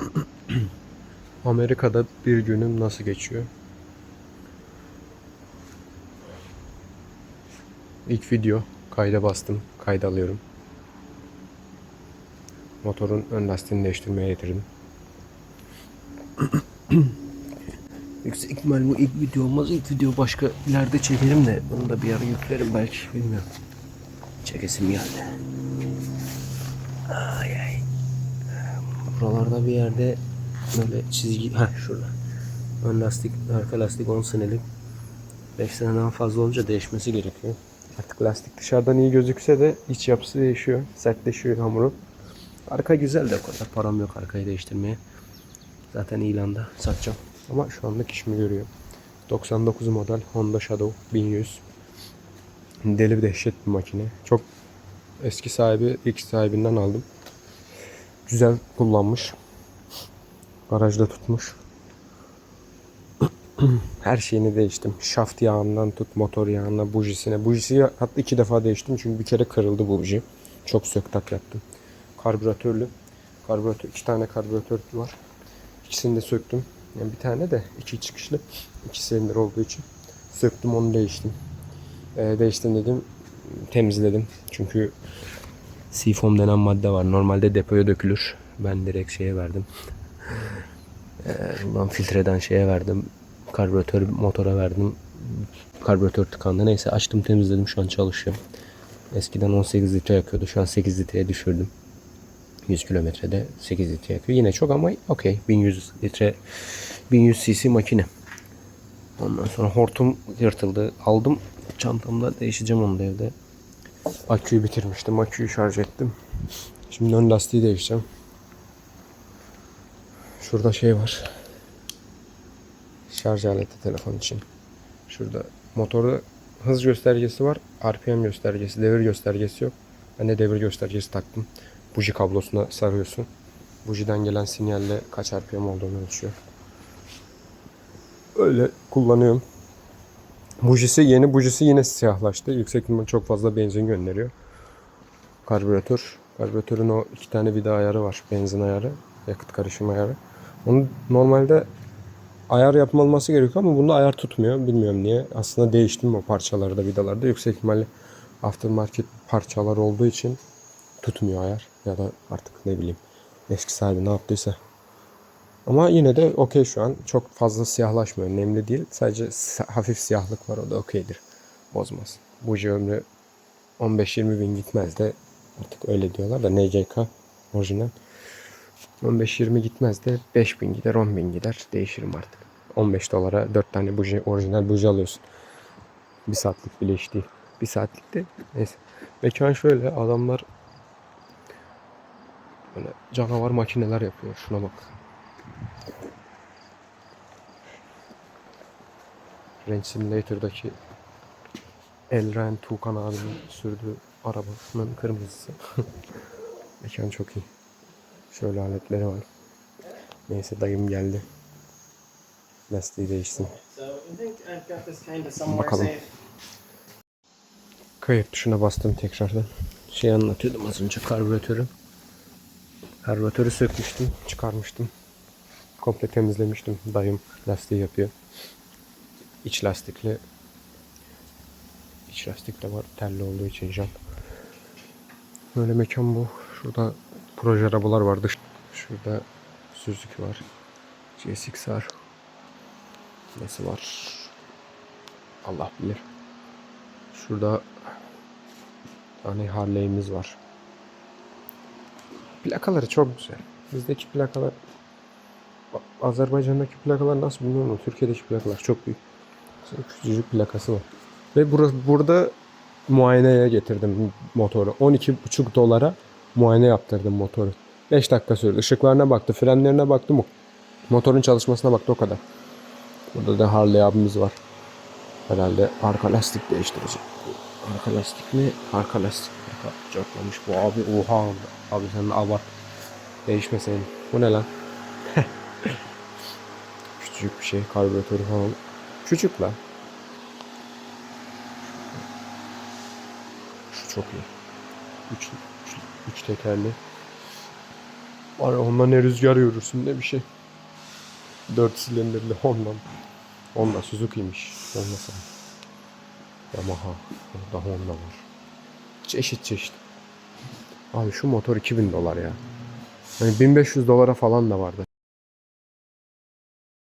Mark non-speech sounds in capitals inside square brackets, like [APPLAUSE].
[CLEARS THROAT] Amerika'da bir günüm nasıl geçiyor? İlk video kayda bastım. Kayda alıyorum. Motorun ön lastiğini değiştirmeye getirdim. [CLEARS THROAT] Yüksek ihtimal bu ilk video olmaz. İlk video başka ileride çekerim de bunu da bir ara yüklerim belki bilmiyorum. Çekesim geldi. Ay ay. Buralarda bir yerde böyle çizgi... Ha şurada. Ön lastik, arka lastik 10 senelik. 5 seneden fazla olunca değişmesi gerekiyor. Artık lastik dışarıdan iyi gözükse de iç yapısı değişiyor. Sertleşiyor hamuru. Arka güzel de o kadar param yok arkayı değiştirmeye. Zaten ilanda satacağım. Ama şu anlık işimi görüyor. 99 model Honda Shadow 1100. Deli bir dehşet bir makine. Çok eski sahibi ilk sahibinden aldım. Güzel kullanmış. Garajda tutmuş. [CLEARS THROAT] Her şeyini değiştim. Şaft yağından tut motor yağına, bujisine. Bujisi hatta iki defa değiştim çünkü bir kere kırıldı bu buji. Çok sök tak yaptım. Karbüratörlü. Karbüratör, iki tane karbüratör var. İkisini de söktüm. Yani bir tane de iki çıkışlı. iki silindir olduğu için. Söktüm onu değiştim. Ee, değiştim dedim. Temizledim. Çünkü Seafoam denen madde var. Normalde depoya dökülür. Ben direkt şeye verdim. Ee, bundan filtreden şeye verdim. Karbüratör motora verdim. Karbüratör tıkandı. Neyse açtım temizledim. Şu an çalışıyor. Eskiden 18 litre yakıyordu. Şu an 8 litreye düşürdüm. 100 kilometrede 8 litre yakıyor. Yine çok ama okey. 1100 litre 1100 cc makine. Ondan sonra hortum yırtıldı. Aldım. Çantamda değişeceğim onu da evde. Aküyü bitirmiştim. Aküyü şarj ettim. Şimdi ön lastiği değişeceğim. Şurada şey var. Şarj aleti telefon için. Şurada motorda hız göstergesi var. RPM göstergesi, devir göstergesi yok. Ben de devir göstergesi taktım. Buji kablosuna sarıyorsun. Bujiden gelen sinyalle kaç RPM olduğunu ölçüyor. Öyle kullanıyorum. Bujisi yeni bujisi yine siyahlaştı. Yüksek ihtimal çok fazla benzin gönderiyor. Karbüratör. Karbüratörün o iki tane vida ayarı var. Benzin ayarı, yakıt karışım ayarı. Onu normalde ayar yapılması gerekiyor ama bunda ayar tutmuyor. Bilmiyorum niye. Aslında değiştim o parçalarda, vidalarda. Yüksek ihtimalle aftermarket parçalar olduğu için tutmuyor ayar. Ya da artık ne bileyim eski sahibi ne yaptıysa. Ama yine de okey şu an. Çok fazla siyahlaşmıyor. Nemli değil. Sadece hafif siyahlık var. O da okeydir. Bozmaz. Buji ömrü 15-20 bin gitmez de artık öyle diyorlar da NCK orijinal. 15-20 gitmez de 5 bin gider 10 bin gider. Değişirim artık. 15 dolara 4 tane buji, orijinal buji alıyorsun. Bir saatlik bile iş değil. Bir saatlik de neyse. Mekan şöyle adamlar böyle canavar makineler yapıyor. Şuna bak. Range Simulator'daki Elren Tuğkan abinin sürdüğü arabanın kırmızısı. [LAUGHS] Mekan çok iyi. Şöyle aletleri var. Neyse dayım geldi. Lastiği değişsin. Bakalım. Kayıt tuşuna bastım tekrardan. Şey anlatıyordum az önce karbüratörü. Karbüratörü sökmüştüm, çıkarmıştım. Komple temizlemiştim. Dayım lastiği yapıyor. İç lastikli. İç lastik de var telli olduğu için jant. Böyle mekan bu. Şurada proje arabalar var. Dış. Şurada Suzuki var. GSX var. Nesi var? Allah bilir. Şurada hani Harley'imiz var. Plakaları çok güzel. Bizdeki plakalar Azerbaycan'daki plakalar nasıl bilmiyorum ama Türkiye'deki plakalar çok büyük. Küçücük plakası var. Ve burası, burada muayeneye getirdim motoru. 12,5 dolara muayene yaptırdım motoru. 5 dakika sürdü. Işıklarına baktı, frenlerine baktı? Motorun çalışmasına baktı o kadar. Burada da Harley abimiz var. Herhalde arka lastik değiştirecek. Arka lastik mi? Arka lastik. Çatlamış bu abi. Oha. Abi sen de abart. Değişmeseydin. Bu ne lan? Küçücük bir şey. Karbüratörü falan. Küçük lan. Şu çok iyi. Üç, üç, üç tekerli. Var ondan ne rüzgar görürsün ne bir şey. 4 silindirli Honda. Honda Suzuki'ymiş. Honda sana. Yamaha. Orada Honda var. Çeşit çeşit. Abi şu motor 2000 dolar ya. Hani 1500 dolara falan da vardı.